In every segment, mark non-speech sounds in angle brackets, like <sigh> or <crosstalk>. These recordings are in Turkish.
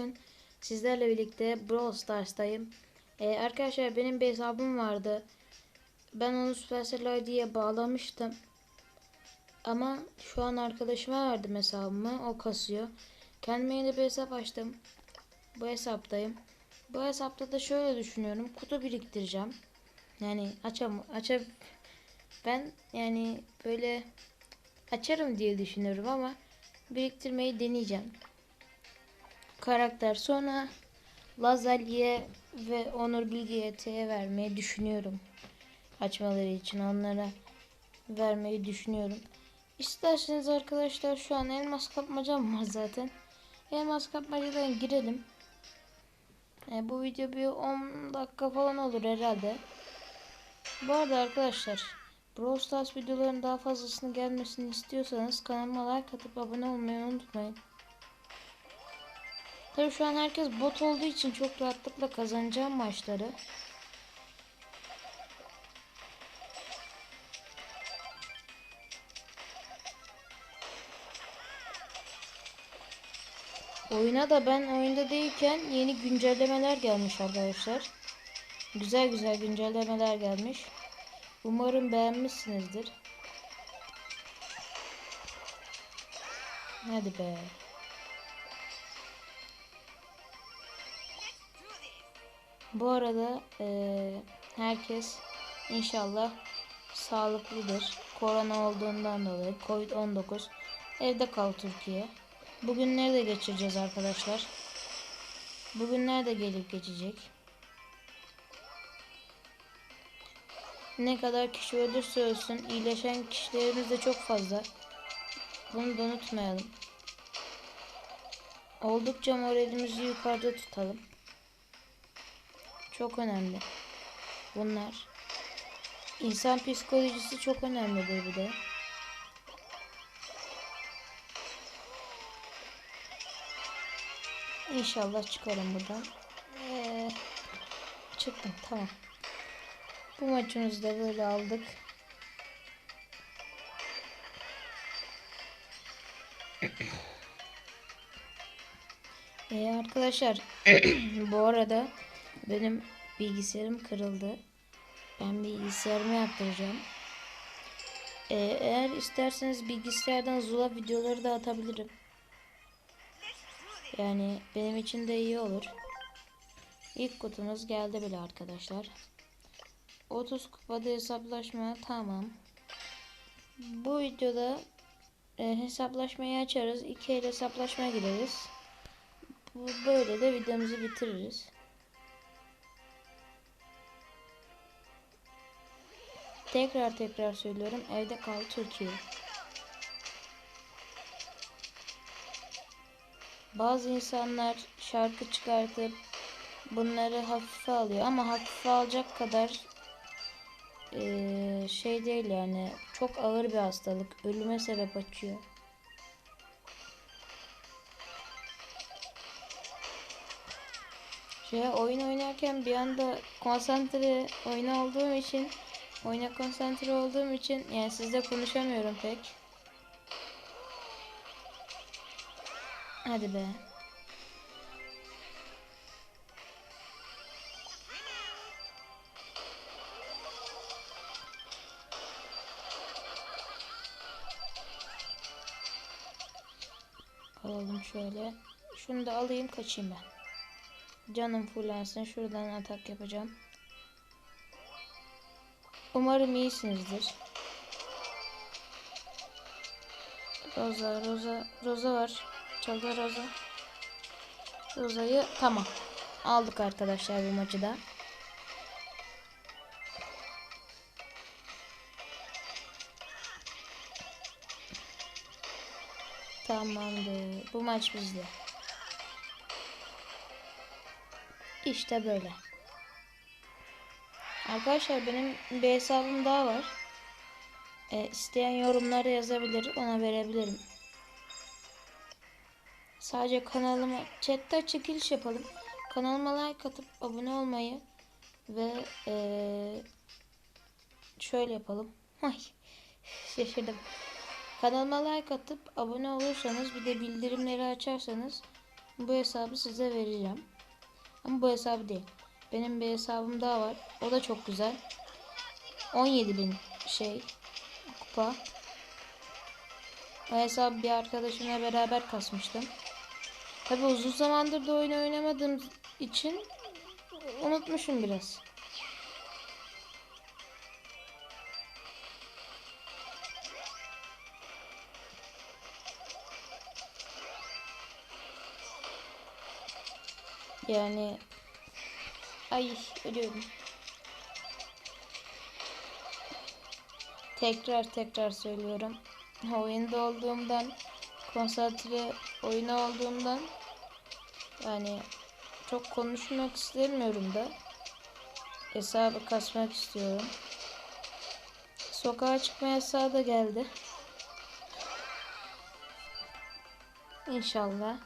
Bugün sizlerle birlikte Brawl Stars'tayım. Ee, arkadaşlar benim bir hesabım vardı. Ben onu Supercell ID'ye bağlamıştım. Ama şu an arkadaşıma verdim hesabımı. O kasıyor. Kendime yeni bir hesap açtım. Bu hesaptayım. Bu hesapta da şöyle düşünüyorum. Kutu biriktireceğim. Yani açam açam ben yani böyle açarım diye düşünüyorum ama biriktirmeyi deneyeceğim karakter. Sonra Lazalye ve Onur Bilge'ye T'ye vermeyi düşünüyorum. Açmaları için onlara vermeyi düşünüyorum. İsterseniz arkadaşlar şu an elmas kapmacam var zaten. Elmas kapmacadan girelim. E, bu video bir 10 dakika falan olur herhalde. Bu arada arkadaşlar Brawl Stars videoların daha fazlasını gelmesini istiyorsanız kanalıma like atıp abone olmayı unutmayın. Tabii şu an herkes bot olduğu için çok rahatlıkla kazanacağım maçları. Oyuna da ben oyunda değilken yeni güncellemeler gelmiş arkadaşlar. Güzel güzel güncellemeler gelmiş. Umarım beğenmişsinizdir. Hadi be. Bu arada eee, herkes inşallah sağlıklıdır. Korona olduğundan dolayı Covid-19 evde kal Türkiye. Bugünleri de geçireceğiz arkadaşlar. Bugünler de gelip geçecek. Ne kadar kişi ölürse ölsün iyileşen kişilerimiz de çok fazla. Bunu da unutmayalım. Oldukça moralimizi yukarıda tutalım. Çok önemli. Bunlar. İnsan psikolojisi çok önemlidir bir de. İnşallah çıkarım buradan. Ee, çıktım tamam. Bu maçımızı da böyle aldık. <clears throat> Ee, arkadaşlar <clears throat> bu arada benim bilgisayarım kırıldı. Ben bilgisayarımı yaptıracağım. Ee, eğer isterseniz bilgisayardan Zula videoları da atabilirim. Yani benim için de iyi olur. İlk kutumuz geldi bile arkadaşlar. 30 kupada hesaplaşma tamam. Bu videoda e, hesaplaşmayı açarız. İki el hesaplaşmaya gireriz. Böyle de videomuzu bitiririz. Tekrar tekrar söylüyorum. Evde kal Türkiye. Bazı insanlar şarkı çıkartıp bunları hafife alıyor ama hafife alacak kadar şey değil yani çok ağır bir hastalık ölüme sebep açıyor. Şey oyun oynarken bir anda konsantre oyuna olduğum için oyuna konsantre olduğum için yani sizle konuşamıyorum pek. Hadi be. Alalım şöyle. Şunu da alayım kaçayım ben. Canım fullensin. Şuradan atak yapacağım. Umarım iyisinizdir. Roza, Roza, Roza var. Çalda Roza. Roza'yı tamam. Aldık arkadaşlar bu maçı da. Tamamdır. Bu maç bizde. İşte böyle. Arkadaşlar benim bir hesabım daha var. E, isteyen yorumlara yazabilir. Ona verebilirim. Sadece kanalıma chatte çekiliş yapalım. Kanalıma like atıp abone olmayı ve eee, şöyle yapalım. <laughs> Ay şaşırdım. Kanalıma like atıp abone olursanız bir de bildirimleri açarsanız Bu hesabı size vereceğim. Ama bu hesabı değil. Benim bir hesabım daha var. O da çok güzel. 17.000 şey kupa. O hesabı bir arkadaşımla beraber kasmıştım. Tabi uzun zamandır da oyun oynamadığım için unutmuşum biraz. Yani ay ölüyorum. Tekrar tekrar söylüyorum. Oyunda olduğumdan konsantre oyuna olduğumdan yani çok konuşmak istemiyorum da hesabı kasmak istiyorum. Sokağa çıkma yasağı da geldi. İnşallah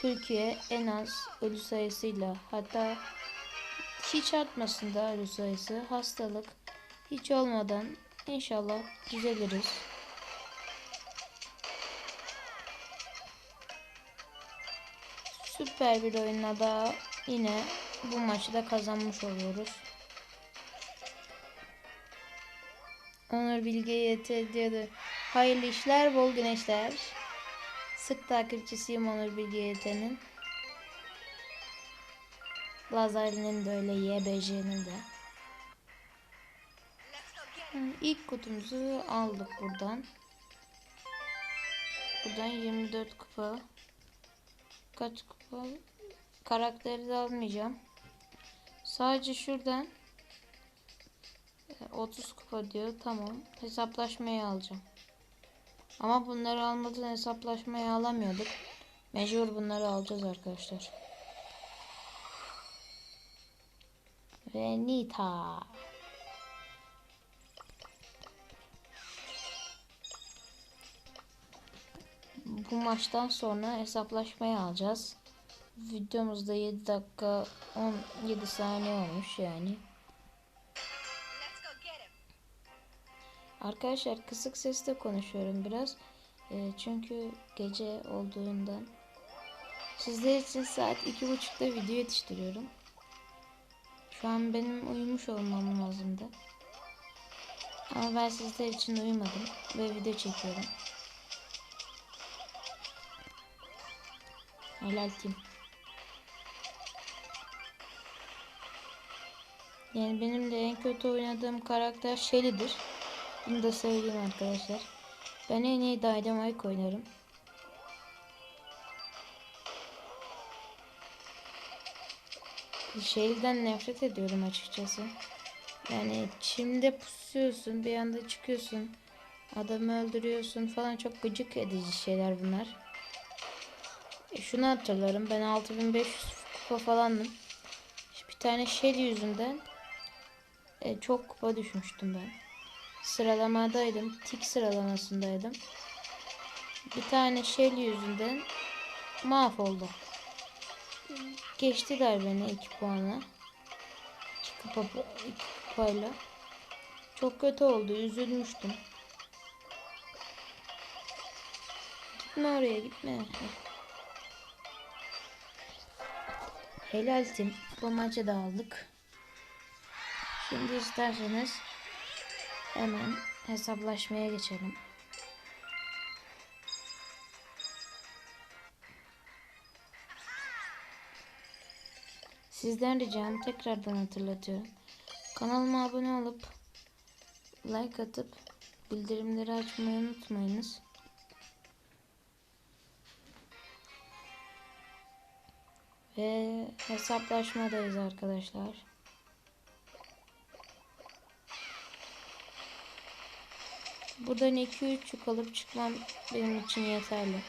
Türkiye en az ölü sayısıyla hatta hiç artmasın da ölü sayısı hastalık hiç olmadan inşallah düzeliriz. Süper bir oyunla da yine bu maçı da kazanmış oluyoruz. Onur Bilge YT diyordu. Hayırlı işler, bol güneşler. Sık takipçisiyim Onur Bilge YT'nin. Lazer'in de öyle, YBJ'nin de. İlk kutumuzu aldık buradan. Buradan 24 kupa. Kaç kupa? Karakteri de almayacağım. Sadece şuradan e, 30 kupa diyor. Tamam. Hesaplaşmayı alacağım. Ama bunları almadan hesaplaşmayı alamıyorduk. Mecbur bunları alacağız arkadaşlar. Ve Nita. Bu maçtan sonra hesaplaşmayı alacağız. Videomuzda 7 dakika 17 saniye olmuş yani. Arkadaşlar kısık sesle konuşuyorum biraz. Ee, çünkü gece olduğundan. Sizler için saat iki buçukta video yetiştiriyorum. Şu an benim uyumuş olmam lazımdı. Ama ben sizler için uyumadım ve video çekiyorum. Helal kim? Yani benim de en kötü oynadığım karakter Shelly'dir. Bunu da söyleyeyim arkadaşlar. Ben en iyi Dynamite oynarım. Shelly'den nefret ediyorum açıkçası. Yani çimde pusuyorsun, bir anda çıkıyorsun. Adamı öldürüyorsun falan çok gıcık edici şeyler bunlar. E şunu hatırlarım. Ben 6500 kupa falandım. Bir tane Shelly yüzünden e, çok kupa düşmüştüm ben. Sıralamadaydım. Tik sıralamasındaydım. Bir tane Shelly yüzünden mahvoldum. Geçtiler beni 2 puanla. 2 kupa, iki kupayla. Çok kötü oldu. Üzülmüştüm. Gitme oraya gitme. Helal tim. Bu maçı da aldık. Şimdi isterseniz hemen hesaplaşmaya geçelim. Sizden ricam tekrardan hatırlatıyorum. Kanalıma abone olup like atıp bildirimleri açmayı unutmayınız. Ve hesaplaşmadayız arkadaşlar. Buradan 2-3 yük alıp çıkmam benim için yeterli.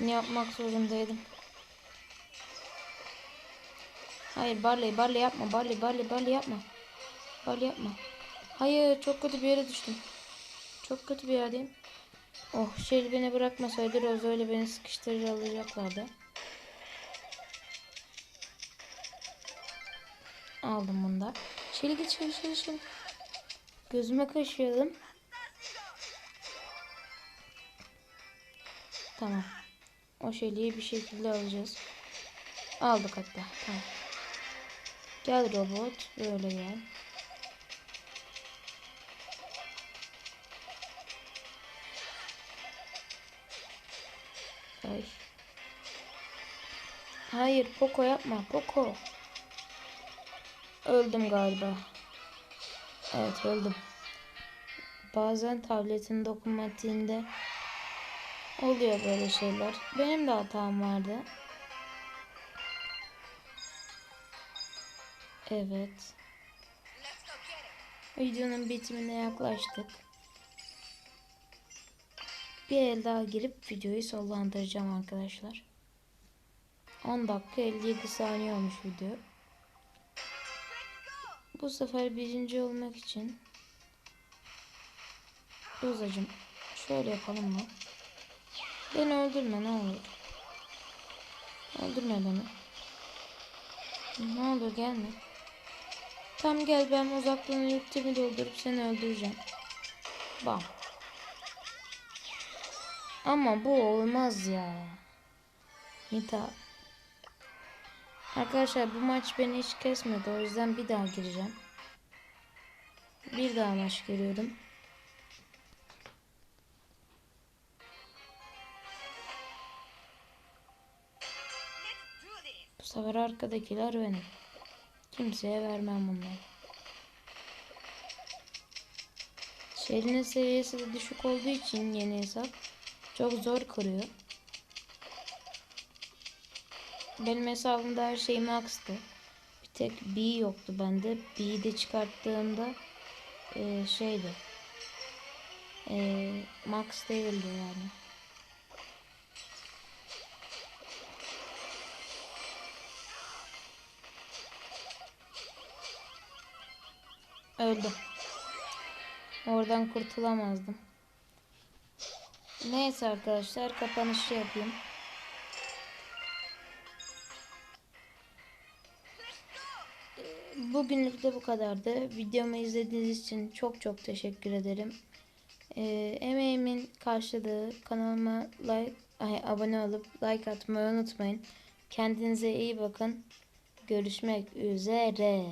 Ne yapmak zorundaydım. Hayır Barley Barley yapma Barley Barley Barley yapma. Barley yapma. Hayır çok kötü bir yere düştüm. Çok kötü bir yerdeyim. Oh şey beni bırakmasaydı Rose öyle beni sıkıştırır alacaklardı. Aldım bunu da. Şöyle git şöyle şöyle şöyle. Gözüme kaşıyordum. Tamam. O şeyliği bir şekilde alacağız. Aldık hatta. Tamam. Gel robot. Böyle gel. Ay. Hayır Poco yapma Poco. Öldüm galiba. Evet öldüm. Bazen tabletin dokunmatiğinde oluyor böyle şeyler. Benim de hatam vardı. Evet. Videonun bitimine yaklaştık. Bir el daha girip videoyu sonlandıracağım arkadaşlar. 10 dakika 57 saniye olmuş video. Bu sefer birinci olmak için Uzacım şöyle yapalım mı? Beni öldürme ne olur. Öldürme beni. Ne olur gelme. Tam gel ben uzaktan ultimi doldurup seni öldüreceğim. Bam. Ama bu olmaz ya. Mita. Arkadaşlar bu maç beni hiç kesmedi. O yüzden bir daha gireceğim. Bir daha maç giriyorum. Bu sefer arkadakiler benim. Kimseye vermem bunları. Şerinin seviyesi de düşük olduğu için yeni hesap çok zor kırıyor. Benim hesabımda her şey max'tı. Bir tek B yoktu bende. B'yi de çıkarttığımda e, şeydi. E, max değildi yani. Öldüm. Oradan kurtulamazdım. Neyse arkadaşlar kapanışı yapayım. Bugünlük de bu kadardı. Videomu izlediğiniz için çok çok teşekkür ederim. Ee, emeğimin karşılığı kanalıma like, ay, abone olup like atmayı unutmayın. Kendinize iyi bakın. Görüşmek üzere.